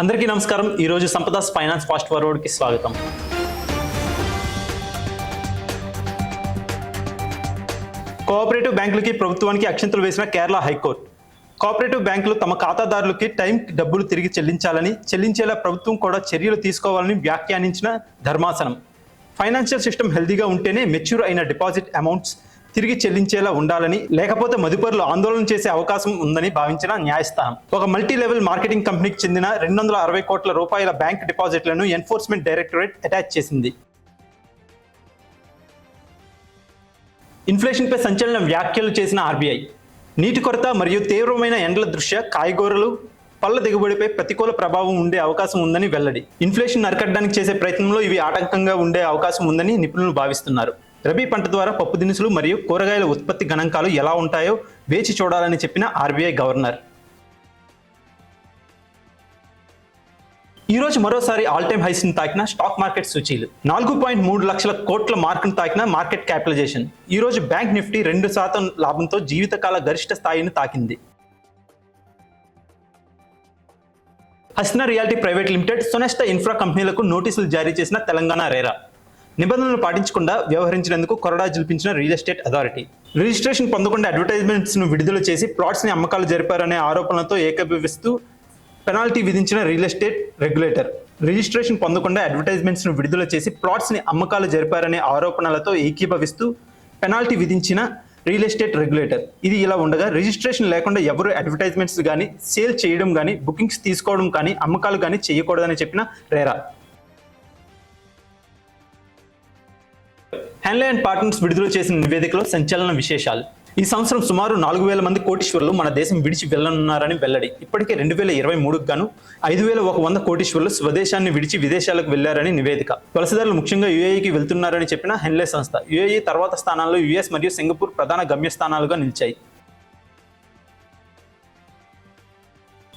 అందరికీ నమస్కారం. ఈరోజు సంపదాస్ ఫైనాన్స్ ఫాస్ట్ ఫార్వర్డ్కి స్వాగతం. కోఆపరేటివ్ బ్యాంకులకి ప్రభుత్వానికి అక్షంతలు వేసిన కేరళ హైకోర్టు. కోఆపరేటివ్ బ్యాంకులు తమ ఖాతాదారులకి టైం డబ్బులు తిరిగి చెల్లించాలని చెల్లించేలా ప్రభుత్వం కూడా చర్యలు తీసుకోవాలని వ్యాఖ్యానించిన ధర్మాసనం. ఫైనాన్షియల్ సిస్టమ్ హెల్దీగా ఉంటేనే మెచ్యూర్ అయిన డిపాజిట్ అమౌంట్స్ తిరిగి చెల్లించేలా ఉండాలని లేకపోతే మదుపరులు ఆందోళన చేసే అవకాశం ఉందని భావించిన న్యాయస్థానం. ఒక మల్టీ లెవెల్ మార్కెటింగ్ కంపెనీకి చెందిన రెండు వందల అరవై కోట్ల రూపాయల బ్యాంక్ డిపాజిట్లను ఎన్ఫోర్స్మెంట్ డైరెక్టరేట్ అటాచ్ చేసింది. ఇన్ఫ్లేషన్పై సంచలన వ్యాఖ్యలు చేసిన ఆర్బీఐ. నీటి కొరత మరియు తీవ్రమైన ఎండల దృష్ట్యా కాయగూరలు పళ్ళ దిగుబడిపై ప్రతికూల ప్రభావం ఉండే అవకాశం ఉందని వెల్లడి. ఇన్ఫ్లేషన్ అరికట్టడానికి చేసే ప్రయత్నంలో ఇవి ఆటంకంగా ఉండే అవకాశం ఉందని నిపుణులు భావిస్తున్నారు. రబీ పంట ద్వారా పప్పు దినుసులు మరియు కూరగాయల ఉత్పత్తి గణాంకాలు ఎలా ఉంటాయో వేచి చూడాలని చెప్పిన ఆర్బీఐ గవర్నర్. ఈరోజు మరోసారి ఆల్ టైమ్ హైస్ని తాకిన స్టాక్ మార్కెట్ సూచీలు. నాలుగు పాయింట్ మూడు లక్షల కోట్ల మార్కును తాకిన మార్కెట్ క్యాపిటలైజేషన్ ఈ రోజు బ్యాంక్ నిఫ్టీ రెండు శాతం లాభంతో జీవితకాల గరిష్ట స్థాయిని తాకింది. హస్నా రియాలిటీ ప్రైవేట్ లిమిటెడ్ సునెస్ట ఇన్ఫ్రా కంపెనీలకు నోటీసులు జారీ చేసిన తెలంగాణ రేరా. నిబంధనలు పాటించకుండా వ్యవహరించినందుకు కొరడా జిల్పించిన రియల్ ఎస్టేట్ అథారిటీ రిజిస్ట్రేషన్ పొందకుండా అడ్వర్టైజ్మెంట్స్ను విడుదల చేసి ప్లాట్స్ని అమ్మకాలు జరిపారనే ఆరోపణలతో ఏకీభవిస్తూ పెనాల్టీ విధించిన రియల్ ఎస్టేట్ రెగ్యులేటర్ రిజిస్ట్రేషన్ పొందకుండా అడ్వర్టైజ్మెంట్స్ను విడుదల చేసి ప్లాట్స్ని అమ్మకాలు జరిపారనే ఆరోపణలతో ఏకీభవిస్తూ పెనాల్టీ విధించిన రియల్ ఎస్టేట్ రెగ్యులేటర్ ఇది ఇలా ఉండగా రిజిస్ట్రేషన్ లేకుండా ఎవరు అడ్వర్టైజ్మెంట్స్ కానీ సేల్ చేయడం కానీ బుకింగ్స్ తీసుకోవడం కానీ అమ్మకాలు కానీ చేయకూడదని చెప్పిన రేరా. హ్యాండ్లే అండ్ పార్ట్నర్స్ విడుదల చేసిన నివేదికలో సంచలన విశేషాలు. ఈ సంవత్సరం సుమారు నాలుగు వేల మంది కోటీశ్వరులు మన దేశం విడిచి వెళ్ళనున్నారని వెల్లడి. ఇప్పటికే రెండు వేల ఇరవై మూడుకు గాను ఐదు వేల ఒక వంద కోటీశ్వరులు స్వదేశాన్ని విడిచి విదేశాలకు వెళ్ళారని నివేదిక. వలసదారులు ముఖ్యంగా యుఏఈకి వెళ్తున్నారని చెప్పిన హెన్లే సంస్థ యుఏఈ తర్వాత స్థానాల్లో యుఎస్ మరియు సింగపూర్ ప్రధాన గమ్యస్థానాలుగా నిలిచాయి.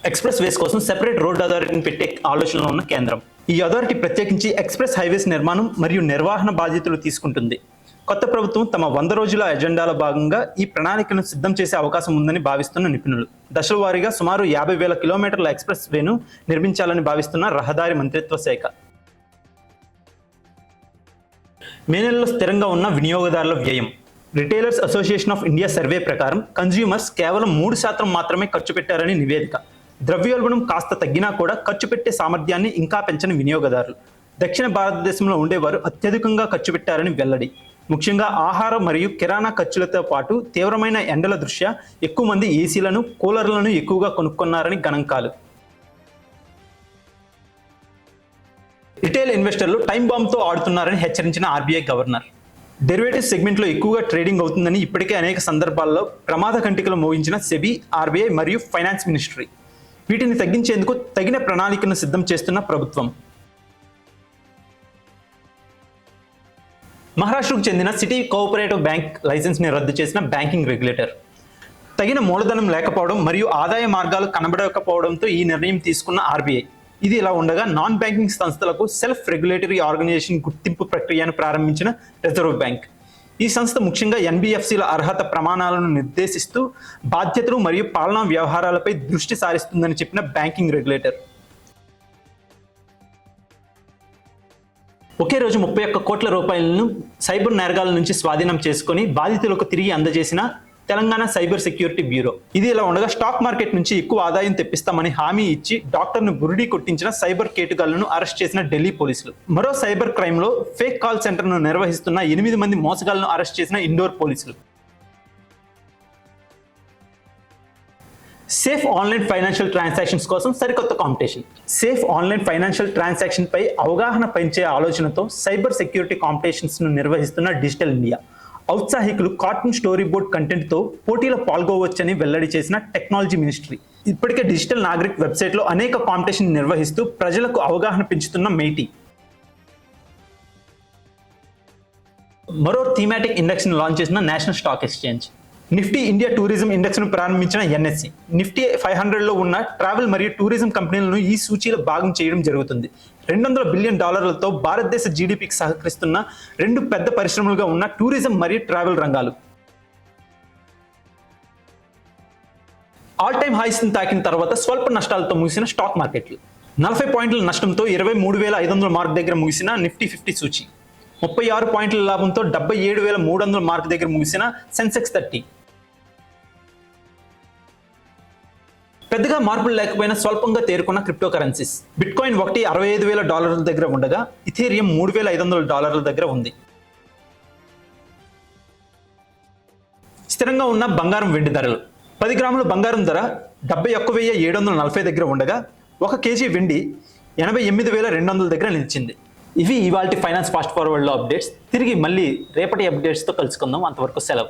ఎక్స్ప్రెస్ వేస్ కోసం సెపరేట్ రోడ్ అథారిటీని పెట్టే ఆలోచనలో ఉన్న కేంద్రం. ఈ అథారిటీ ప్రత్యేకించి ఎక్స్ప్రెస్ హైవేస్ నిర్మాణం మరియు నిర్వహణ బాధ్యతలు తీసుకుంటుంది. కొత్త ప్రభుత్వం తమ వంద రోజుల ఎజెండాలో భాగంగా ఈ ప్రణాళికను సిద్ధం చేసే అవకాశం ఉందని భావిస్తున్న నిపుణులు. దశల వారీగా సుమారు యాభై వేల కిలోమీటర్ల ఎక్స్ప్రెస్ వేను నిర్మించాలని భావిస్తున్న రహదారి మంత్రిత్వ శాఖ. మే నెలలో స్థిరంగా ఉన్న వినియోగదారుల వ్యయం. Retailers association of India survey ప్రకారం కన్జ్యూమర్స్ కేవలం మూడు శాతం మాత్రమే ఖర్చు పెట్టారని నివేదిక. ద్రవ్యోల్బణం కాస్త తగ్గినా కూడా ఖర్చు పెట్టే సామర్థ్యాన్ని ఇంకా పెంచని వినియోగదారులు. దక్షిణ భారతదేశంలో ఉండేవారు అత్యధికంగా ఖర్చు పెట్టారని వెల్లడి. ముఖ్యంగా ఆహారం మరియు కిరాణా ఖర్చులతో పాటు తీవ్రమైన ఎండల దృష్ట్యా ఎక్కువ మంది ఏసీలను కూలర్లను ఎక్కువగా కొనుక్కున్నారని గణాంకాలు. రిటైల్ ఇన్వెస్టర్లు టైం బాంబ్తో ఆడుతున్నారని హెచ్చరించిన ఆర్బీఐ గవర్నర్. డెరివేటివ్ సెగ్మెంట్లో ఎక్కువగా ట్రేడింగ్ అవుతుందని ఇప్పటికే అనేక సందర్భాల్లో ప్రమాద కంటికలు మోగించిన సెబీ ఆర్బీఐ మరియు ఫైనాన్స్ మినిస్ట్రీ. వీటిని తగ్గించేందుకు తగిన ప్రణాళికను సిద్ధం చేస్తున్న ప్రభుత్వం. మహారాష్ట్రకు చెందిన సిటీ కోఆపరేటివ్ బ్యాంక్ లైసెన్స్ని రద్దు చేసిన బ్యాంకింగ్ రెగ్యులేటర్. తగిన మూలధనం లేకపోవడం మరియు ఆదాయ మార్గాలు కనబడకపోవడంతో ఈ నిర్ణయం తీసుకున్న ఆర్బీఐ. ఇది ఇలా ఉండగా నాన్ బ్యాంకింగ్ సంస్థలకు సెల్ఫ్ రెగ్యులేటరీ ఆర్గనైజేషన్ గుర్తింపు ప్రక్రియను ప్రారంభించిన రిజర్వ్ బ్యాంక్. ఈ సంస్థ ముఖ్యంగా ఎన్బిఎఫ్సిల అర్హత ప్రమాణాలను నిర్దేశిస్తూ బాధ్యతలు మరియు పాలనా వ్యవహారాలపై దృష్టి సారిస్తుందని చెప్పిన బ్యాంకింగ్ రెగ్యులేటర్. ఒకే రోజు ముప్పై ఒక్క కోట్ల రూపాయలను సైబర్ నేరగాల నుంచి స్వాధీనం చేసుకొని బాధితులకు తిరిగి అందజేసిన తెలంగాణ సైబర్ సెక్యూరిటీ బ్యూరో. ఇది ఇలా ఉండగా స్టాక్ మార్కెట్ నుంచి ఎక్కువ ఆదాయం తెప్పిస్తామని హామీ ఇచ్చి డాక్టర్ను బురిడి కొట్టించిన సైబర్ కేటుగాళ్ళను అరెస్ట్ చేసిన ఢిల్లీ పోలీసులు. మరో సైబర్ క్రైమ్లో ఫేక్ కాల్ సెంటర్ను నిర్వహిస్తున్న ఎనిమిది మంది మోసగాళ్ళను అరెస్ట్ చేసిన ఇండోర్ పోలీసులు. సేఫ్ ఆన్లైన్ ఫైనాన్షియల్ ట్రాన్సాక్షన్స్ కోసం సరికొత్త competition. Safe online financial transaction పై అవగాహన పెంచే ఆలోచనతో సైబర్ సెక్యూరిటీ కాంపిటీషన్స్ను నిర్వహిస్తున్న డిజిటల్ ఇండియా. ఔత్సాహికులు కార్టూన్ స్టోరీ బోర్డ్ కంటెంట్తో పోటీలో పాల్గొవచ్చని వెల్లడి చేసిన టెక్నాలజీ మినిస్ట్రీ. ఇప్పటికే డిజిటల్ నాగరిక్ వెబ్సైట్లో అనేక కాంపిటీషన్ నిర్వహిస్తూ ప్రజలకు అవగాహన పెంచుతున్న మేటీ. మరో థీమాటిక్ ఇండక్షన్ లాంచ్ చేసిన national stock exchange. Nifty India tourism ఇండెక్స్ను ప్రారంభించిన ఎన్ఎస్సి. నిఫ్టీ ఫైవ్ హండ్రెడ్లో ఉన్న ట్రావెల్ మరియు టూరిజం కంపెనీలను ఈ సూచీలో భాగం చేయడం జరుగుతుంది. రెండు వందల బిలియన్ డాలర్లతో భారతదేశ జీడిపికి సహకరిస్తున్న రెండు పెద్ద పరిశ్రమలుగా ఉన్న టూరిజం మరియు ట్రావెల్ రంగాలు. ఆల్ టైమ్ హైస్ తాకిన తర్వాత స్వల్ప నష్టాలతో ముగిసిన స్టాక్ మార్కెట్లు. నలభై పాయింట్ల నష్టంతో ఇరవై మూడు వేల ఐదు వందల మార్క్ దగ్గర ముగిసిన నిఫ్టీ ఫిఫ్టీ సూచి. ముప్పై ఆరు పాయింట్ల లాభంతో డెబ్బై ఏడు వేల మూడు వందల మార్క్ దగ్గర ముగిసిన సెన్సెక్స్ థర్టీ. పెద్దగా మార్పులు లేకపోయినా స్వల్పంగా తేరుకున్న క్రిప్టో కరెన్సీస్ బిట్ కాయిన్ ఒకటి అరవై ఐదు వేల డాలర్ల దగ్గర ఉండగా ఇథేరియం మూడు వేల ఐదు వందల డాలర్ల దగ్గర ఉంది. స్థిరంగా ఉన్న బంగారం వెండి ధరలు. పది గ్రాముల బంగారం ధర డెబ్బై ఒక్క వెయ్యి ఏడు వందల నలభై దగ్గర ఉండగా ఒక కేజీ వెండి ఎనభై ఎనిమిది వేల రెండు వందల దగ్గర నిలిచింది. ఇవి ఇవాళ ఫైనాన్స్ ఫాస్ట్ ఫార్వర్డ్లో అప్డేట్స్. తిరిగి మళ్ళీ రేపటి అప్డేట్స్తో కలుసుకుందాం. అంతవరకు సెలవు.